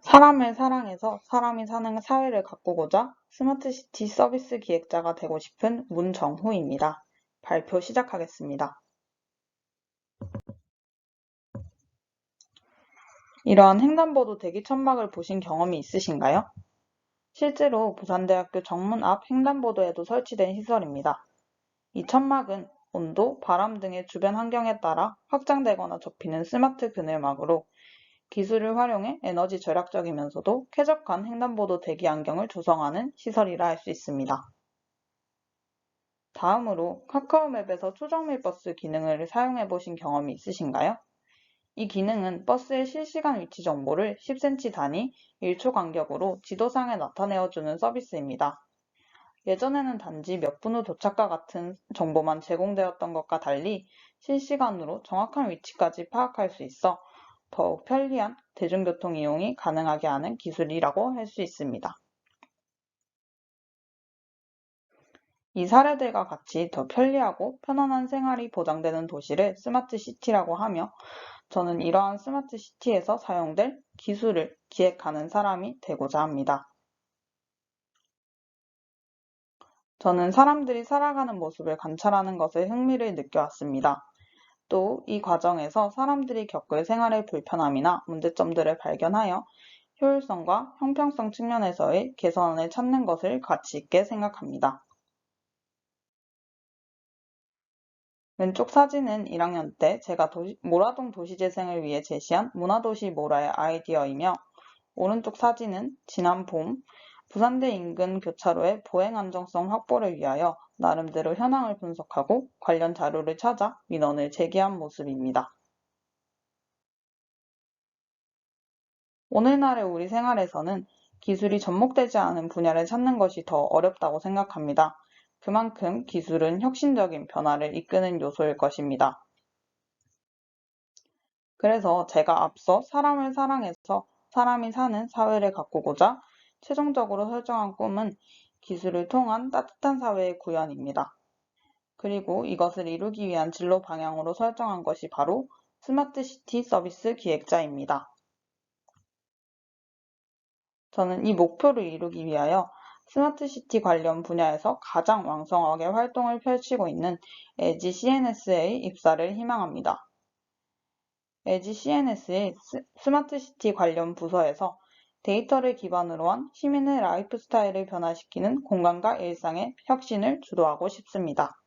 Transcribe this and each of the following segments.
사람을 사랑해서 사람이 사는 사회를 가꾸고자 스마트시티 서비스 기획자가 되고 싶은 문정후입니다. 발표 시작하겠습니다. 이러한 횡단보도 대기 천막을 보신 경험이 있으신가요? 실제로 부산대학교 정문 앞 횡단보도에도 설치된 시설입니다. 이 천막은 온도, 바람 등의 주변 환경에 따라 확장되거나 접히는 스마트 그늘막으로 기술을 활용해 에너지 절약적이면서도 쾌적한 횡단보도 대기 안경을 조성하는 시설이라 할 수 있습니다. 다음으로 카카오맵에서 초정밀 버스 기능을 사용해 보신 경험이 있으신가요? 이 기능은 버스의 실시간 위치 정보를 10cm 단위 1초 간격으로 지도상에 나타내어주는 서비스입니다. 예전에는 단지 몇 분 후 도착과 같은 정보만 제공되었던 것과 달리 실시간으로 정확한 위치까지 파악할 수 있어 더욱 편리한 대중교통 이용이 가능하게 하는 기술이라고 할 수 있습니다. 이 사례들과 같이 더 편리하고 편안한 생활이 보장되는 도시를 스마트 시티라고 하며 저는 이러한 스마트 시티에서 사용될 기술을 기획하는 사람이 되고자 합니다. 저는 사람들이 살아가는 모습을 관찰하는 것에 흥미를 느껴왔습니다. 또 이 과정에서 사람들이 겪을 생활의 불편함이나 문제점들을 발견하여 효율성과 형평성 측면에서의 개선을 찾는 것을 가치 있게 생각합니다. 왼쪽 사진은 1학년 때 제가 도시, 모라동 도시재생을 위해 제시한 문화도시 모라의 아이디어이며 오른쪽 사진은 지난 봄 부산대 인근 교차로의 보행 안정성 확보를 위하여 나름대로 현황을 분석하고 관련 자료를 찾아 민원을 제기한 모습입니다. 오늘날의 우리 생활에서는 기술이 접목되지 않은 분야를 찾는 것이 더 어렵다고 생각합니다. 그만큼 기술은 혁신적인 변화를 이끄는 요소일 것입니다. 그래서 제가 앞서 사람을 사랑해서 사람이 사는 사회를 가꾸고자 최종적으로 설정한 꿈은 기술을 통한 따뜻한 사회의 구현입니다. 그리고 이것을 이루기 위한 진로 방향으로 설정한 것이 바로 스마트 시티 서비스 기획자입니다. 저는 이 목표를 이루기 위하여 스마트 시티 관련 분야에서 가장 왕성하게 활동을 펼치고 있는 에지 CNS의 입사를 희망합니다. 에지 CNS의 스마트 시티 관련 부서에서 데이터를 기반으로 한 시민의 라이프 스타일을 변화시키는 공간과 일상의 혁신을 주도하고 싶습니다.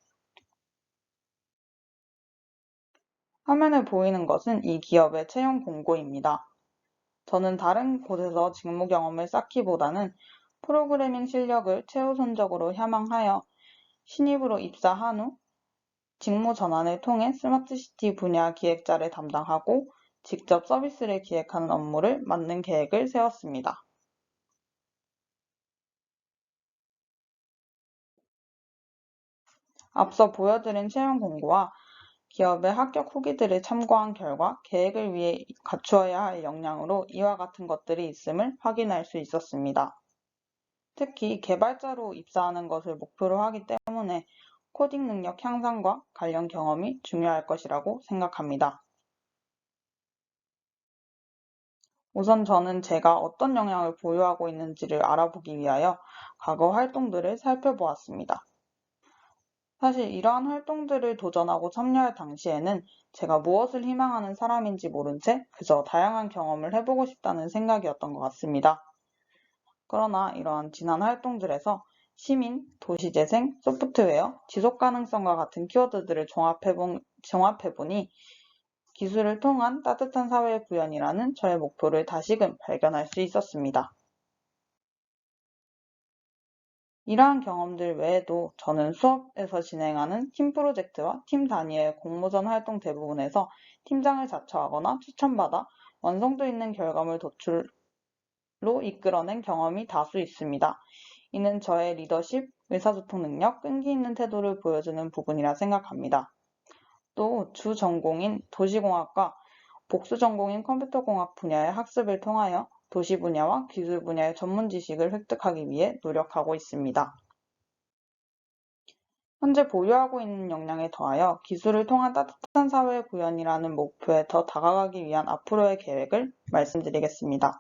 화면에 보이는 것은 이 기업의 채용 공고입니다. 저는 다른 곳에서 직무 경험을 쌓기보다는 프로그래밍 실력을 최우선적으로 희망하여 신입으로 입사한 후 직무 전환을 통해 스마트시티 분야 기획자를 담당하고 직접 서비스를 기획하는 업무를 맡는 계획을 세웠습니다. 앞서 보여드린 채용 공고와 기업의 합격 후기들을 참고한 결과 계획을 위해 갖추어야 할 역량으로 이와 같은 것들이 있음을 확인할 수 있었습니다. 특히 개발자로 입사하는 것을 목표로 하기 때문에 코딩 능력 향상과 관련 경험이 중요할 것이라고 생각합니다. 우선 저는 제가 어떤 역량을 보유하고 있는지를 알아보기 위하여 과거 활동들을 살펴보았습니다. 사실 이러한 활동들을 도전하고 참여할 당시에는 제가 무엇을 희망하는 사람인지 모른 채 그저 다양한 경험을 해보고 싶다는 생각이었던 것 같습니다. 그러나 이러한 지난 활동들에서 시민, 도시재생, 소프트웨어, 지속가능성과 같은 키워드들을 종합해본, 종합해보니 기술을 통한 따뜻한 사회 구현이라는 저의 목표를 다시금 발견할 수 있었습니다. 이러한 경험들 외에도 저는 수업에서 진행하는 팀 프로젝트와 팀 단위의 공모전 활동 대부분에서 팀장을 자처하거나 추천받아 완성도 있는 결과물 도출로 이끌어낸 경험이 다수 있습니다. 이는 저의 리더십, 의사소통 능력, 끈기 있는 태도를 보여주는 부분이라 생각합니다. 또 주 전공인 도시공학과 복수 전공인 컴퓨터공학 분야의 학습을 통하여 도시 분야와 기술 분야의 전문 지식을 획득하기 위해 노력하고 있습니다. 현재 보유하고 있는 역량에 더하여 기술을 통한 따뜻한 사회 구현이라는 목표에 더 다가가기 위한 앞으로의 계획을 말씀드리겠습니다.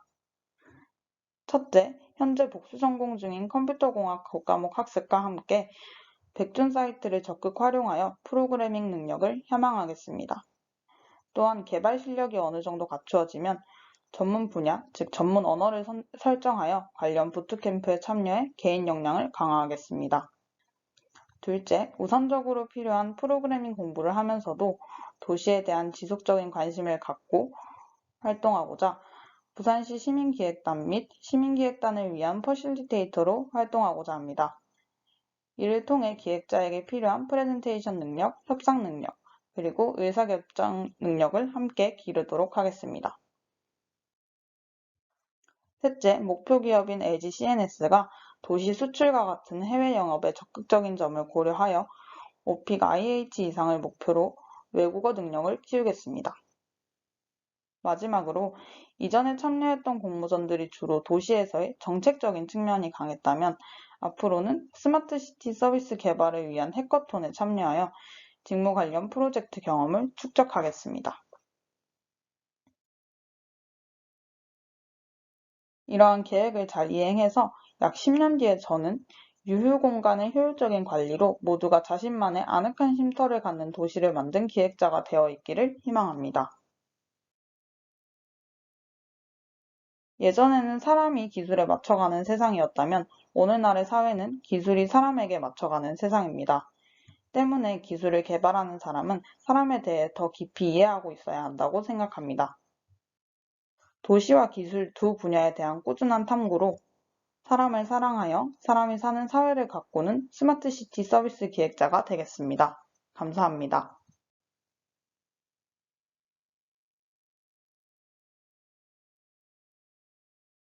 첫째, 현재 복수 전공 중인 컴퓨터공학 과목 학습과 함께 백준 사이트를 적극 활용하여 프로그래밍 능력을 향망하겠습니다. 또한 개발 실력이 어느 정도 갖추어지면 전문 분야, 즉 전문 언어를 선- 설정하여 관련 부트캠프에 참여해 개인 역량을 강화하겠습니다. 둘째, 우선적으로 필요한 프로그래밍 공부를 하면서도 도시에 대한 지속적인 관심을 갖고 활동하고자 부산시 시민기획단 및 시민기획단을 위한 퍼실리테이터로 활동하고자 합니다. 이를 통해 기획자에게 필요한 프레젠테이션 능력, 협상 능력, 그리고 의사결정 능력을 함께 기르도록 하겠습니다. 셋째, 목표 기업인 LG CNS가 도시 수출과 같은 해외 영업에 적극적인 점을 고려하여 오픽 IH 이상을 목표로 외국어 능력을 키우겠습니다. 마지막으로 이전에 참여했던 공모전들이 주로 도시에서의 정책적인 측면이 강했다면 앞으로는 스마트 시티 서비스 개발을 위한 해커톤에 참여하여 직무 관련 프로젝트 경험을 축적하겠습니다. 이러한 계획을 잘 이행해서 약 10년 뒤에 저는 유휴 공간의 효율적인 관리로 모두가 자신만의 아늑한 쉼터를 갖는 도시를 만든 기획자가 되어 있기를 희망합니다. 예전에는 사람이 기술에 맞춰가는 세상이었다면 오늘날의 사회는 기술이 사람에게 맞춰가는 세상입니다. 때문에 기술을 개발하는 사람은 사람에 대해 더 깊이 이해하고 있어야 한다고 생각합니다. 도시와 기술 두 분야에 대한 꾸준한 탐구로 사람을 사랑하여 사람이 사는 사회를 가꾸는 스마트 시티 서비스 기획자가 되겠습니다. 감사합니다.